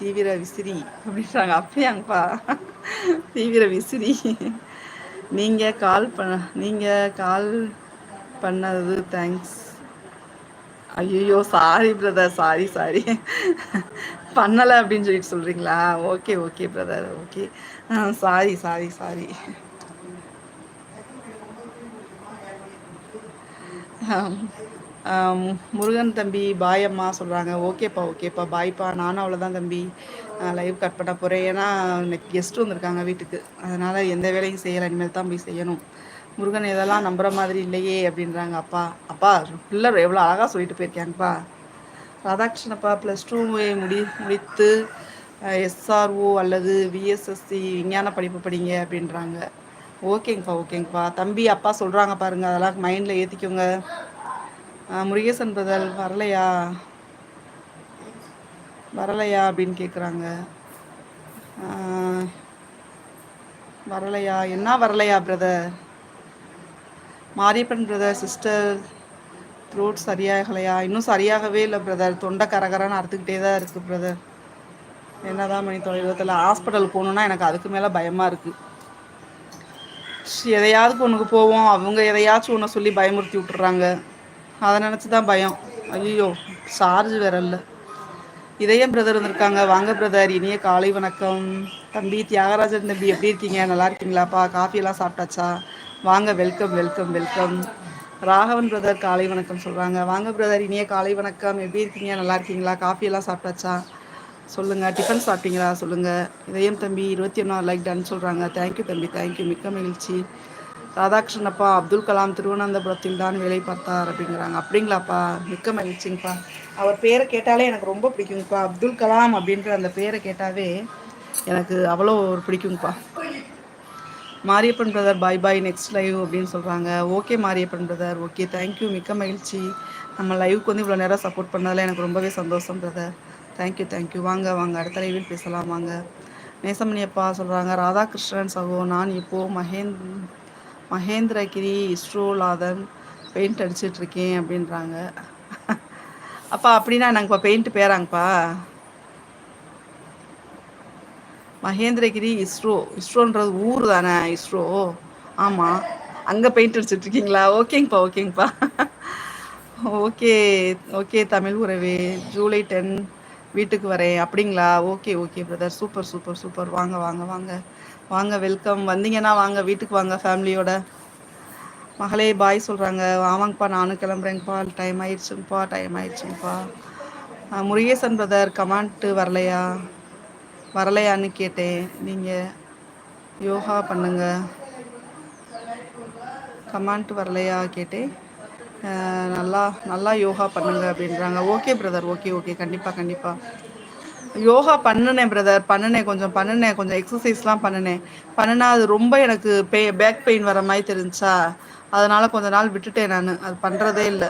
தீவிர விசிறி அப்படின்றாங்க அப்படியாங்கப்பா தீவிர விசிறி நீங்க கால் பண்ண நீங்க கால் பண்ணது தேங்க்ஸ் ஐயோ சாரி பிரதர் சாரி சாரி பண்ணல அப்படின்னு சொல்லிட்டு சொல்றீங்களா? Okay okay brother okay sorry sorry sorry ஆ முருகன் தம்பி பாயம்மா சொல்கிறாங்க ஓகேப்பா ஓகேப்பா பாய்ப்பா நானும் அவ்வளோதான் தம்பி. லைவ் கட் பண்ண போகிறேன் ஏன்னா கெஸ்ட் வந்திருக்காங்க வீட்டுக்கு. அதனால் எந்த வேலையும் செய்யலை. இனிமேல் தான் போய் செய்யணும். முருகன் இதெல்லாம் நம்புற மாதிரி இல்லையே அப்படின்றாங்க அப்பா. அப்பா பிள்ளை எவ்வளோ அழகாக சொல்லிட்டு போயிருக்காங்கப்பா. ராதாகிருஷ்ணப்பா ப்ளஸ் டூ முடி முடித்து எஸ்ஆர்ஓ அல்லது விஎஸ்எஸ்சி விஞ்ஞான படிப்பு படிங்க அப்படின்றாங்க. ஓகேங்கப்பா ஓகேங்கப்பா. தம்பி அப்பா சொல்கிறாங்க பாருங்கள் அதெல்லாம் மைண்டில் ஏற்றிக்கோங்க முருகேசன் பதில் வரலையா? வரலையா அப்படின்னு கேட்குறாங்க வரலையா? என்ன வரலையா brother? Mariyappan brother sister throat சரியாகலையா? இன்னும் சரியாகவே இல்லை பிரதர். தொண்டை கரகரான்னு அறுத்துக்கிட்டே தான் இருக்குது பிரதர். என்னதான் மணி தொலைவில் ஹாஸ்பிட்டல் போகணுன்னா எனக்கு அதுக்கு மேலே பயமாக இருக்குது எதையாவது ஒன்றுக்கு போவோம். அவங்க எதையாச்சும் ஒன்று சொல்லி பயமுறுத்தி விட்டுறாங்க. அதை நினச்சி தான் பயம். ஐயோ சார்ஜ் வேற இல்லை. இதயம் பிரதர் வந்திருக்காங்க வாங்க பிரதர் இனிய காலை வணக்கம். தம்பி தியாகராஜன் தம்பி எப்படி இருக்கீங்க? நல்லா இருக்கீங்களாப்பா? காஃபியெல்லாம் சாப்பிட்டாச்சா? வாங்க welcome welcome welcome Raghavan brother காலை வணக்கம் சொல்கிறாங்க வாங்க பிரதர் இனிய காலை வணக்கம். எப்படி இருக்கீங்க? நல்லா இருக்கீங்களா? காஃபியெல்லாம் சாப்பிட்டாச்சா? சொல்லுங்கள் டிஃபன் சாப்பிட்டீங்களா? சொல்லுங்கள் இதயம் தம்பி இருபத்தி ஒன்றாவது லைக் டன் சொல்கிறாங்க தேங்க்யூ தம்பி. தேங்க்யூ மிக்க மகிழ்ச்சி. ராதாகிருஷ்ணப்பா அப்துல் கலாம் திருவனந்தபுரத்தில் தான் வேலை பார்த்தார் அப்படிங்கிறாங்க. அப்படிங்களாப்பா? மிக்க மகிழ்ச்சிங்கப்பா. அவர் பேரை கேட்டாலே எனக்கு ரொம்ப பிடிக்குங்கப்பா. அப்துல் கலாம் அப்படின்ற அந்த பேரை கேட்டாவே எனக்கு அவ்வளோ ஒரு பிடிக்குங்கப்பா. Mariyappan brother bye bye next live அப்படின்னு சொல்கிறாங்க okay Mariyappan brother okay. Thank you மிக்க மகிழ்ச்சி. நம்ம லைவுக்கு வந்து இவ்வளோ நேரம் சப்போர்ட் பண்ணதில் எனக்கு ரொம்பவே சந்தோஷம் பிரதர் தேங்க்யூ தேங்க்யூ வாங்க வாங்க. அடுத்த லைவில் பேசலாம் வாங்க. நேசமணி அப்பா சொல்கிறாங்க ராதாகிருஷ்ணன் சகோ நான் இப்போது மகேந்த் மகேந்திரகிரி இஸ்ரோலாதன் பெயிண்ட் அடிச்சிட்ருக்கேன் அப்படின்றாங்க. அப்பா அப்படின்னா நாங்கள்ப்பா பெயிண்ட் பேராங்கப்பா. மகேந்திரகிரி இஸ்ரோ. இஸ்ரோன்றது ஊர் தானே இஸ்ரோ. ஆமாம் அங்கே பெயிண்ட் அடிச்சிட்ருக்கீங்களா? ஓகேங்கப்பா ஓகேங்கப்பா. ஓகே ஓகே தமிழ் உறவே. ஜூலை டென் வீட்டுக்கு வரேன். அப்படிங்களா? Okay okay brother super super super. வாங்க வாங்க வாங்க. வாங்க வெல்கம் வந்தீங்கன்னா வாங்க வீட்டுக்கு வாங்க ஃபேமிலியோட மகளே பாய் சொல்கிறாங்க ஆமாங்கப்பா நானும் கிளம்புறேங்கப்பா. டைம் ஆயிடுச்சுங்கப்பா டைம் ஆயிடுச்சுங்கப்பா. முருகேசன் பிரதர் கமாண்ட்டு வரலையா? வரலையான்னு கேட்டேன். நீங்கள் யோகா பண்ணுங்க. கமாண்ட் வரலையா? கேட்டேன். நல்லா நல்லா யோகா பண்ணுங்க அப்படின்றாங்க. ஓகே பிரதர் ஓகே ஓகே கண்டிப்பாக கண்டிப்பாக யோகா பண்ணினேன் பிரதர் பண்ணினேன் கொஞ்சம் பண்ணினேன். கொஞ்சம் எக்ஸசைஸ்லாம் பண்ணினேன். பண்ணினா அது ரொம்ப எனக்கு பே பேக் பெயின் வர மாதிரி தெரிஞ்சா அதனால் கொஞ்ச நாள் விட்டுட்டேன் நான். அது பண்ணுறதே இல்லை.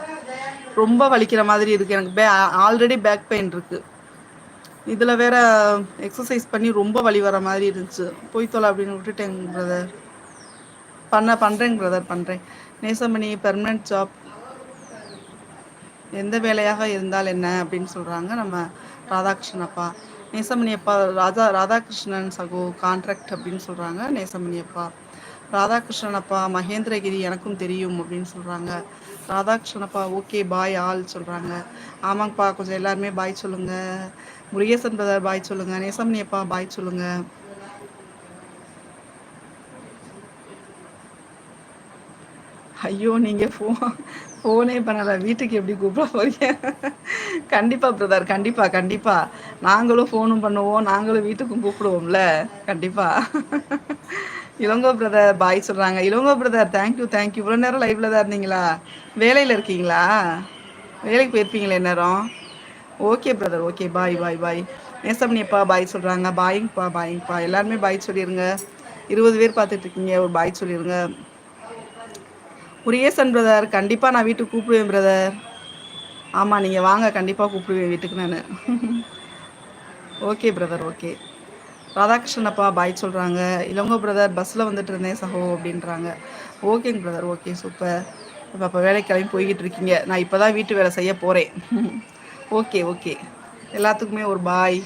ரொம்ப வலிக்கிற மாதிரி இருக்குது எனக்கு பே ஆல்ரெடி பேக் பெயின் இருக்குது இதில் வேற எக்ஸசைஸ் பண்ணி ரொம்ப வலி வர மாதிரி இருந்துச்சு. போய் தொலை அப்படின்னு விட்டுட்டேங்க பிரதர் பண்ண பண்ணுறேங்க பிரதர் பண்ணுறேன் நேசமணி பெர்மனன்ட் ஜாப் எந்த வேலையாக இருந்தால் என்ன அப்படின்னு சொல்கிறாங்க நம்ம ராதாகிருஷ்ணன் அப்பா நேசமணி அப்பா ராதா ராதாகிருஷ்ணன் சகோ கான்ட்ராக்ட் அப்படின்னு சொல்கிறாங்க நேசமணி அப்பா ராதாகிருஷ்ணன் அப்பா மகேந்திரகிரி எனக்கும் தெரியும் அப்படின்னு சொல்கிறாங்க ராதாகிருஷ்ணன் அப்பா ஓகே பாய் ஆள் சொல்கிறாங்க ஆமாங்கப்பா கொஞ்சம் எல்லாருமே பாய் சொல்லுங்கள் முருகேசன் பிரதர் பாய் சொல்லுங்கள் நேசமணி அப்பா பாய் சொல்லுங்கள் ஐயோ நீங்கள் ஃபோ ஃபோனே பண்ணலை வீட்டுக்கு எப்படி கூப்பிட போறீங்க? கண்டிப்பாக பிரதர் கண்டிப்பாக கண்டிப்பாக நாங்களும் ஃபோனும் பண்ணுவோம். நாங்களும் வீட்டுக்கும் கூப்பிடுவோம்ல. கண்டிப்பாக இளங்கோ பிரதர் பாய் சொல்கிறாங்க இளங்கோ பிரதர் தேங்க்யூ தேங்க்யூ இவ்வளோ நேரம் லைவில் தான் இருந்தீங்களா? வேலையில் இருக்கீங்களா? வேலைக்கு போயிருப்பீங்களே நேரம் okay brother okay bye bye bye நேசம்னியப்பா bye சொல்கிறாங்க பாயிங்ப்பா பாயிங்ப்பா எல்லாருமே பாய் சொல்லிடுங்க இருபது பேர் பார்த்துட்டு இருக்கீங்க. ஒரு பாய் சொல்லிடுங்க முருகேசன் பிரதர் கண்டிப்பாக நான் வீட்டுக்கு கூப்பிடுவேன் பிரதர் ஆமாம் நீங்கள் வாங்க கண்டிப்பாக கூப்பிடுவேன் வீட்டுக்கு நான். ஓகே பிரதர் ஓகே ராதாகிருஷ்ணன் அப்பா பாய் சொல்கிறாங்க இளங்கோ பிரதர் பஸ்ஸில் வந்துட்டு இருந்தேன் சகோ அப்படின்றாங்க. ஓகேங்க பிரதர் ஓகே சூப்பர் இப்போ அப்போ வேலைக்கிழமை போய்கிட்டு இருக்கீங்க. நான் இப்போ தான் வீட்டு வேலை செய்ய போகிறேன் ஓகே ஓகே எல்லாத்துக்குமே ஒரு பாய்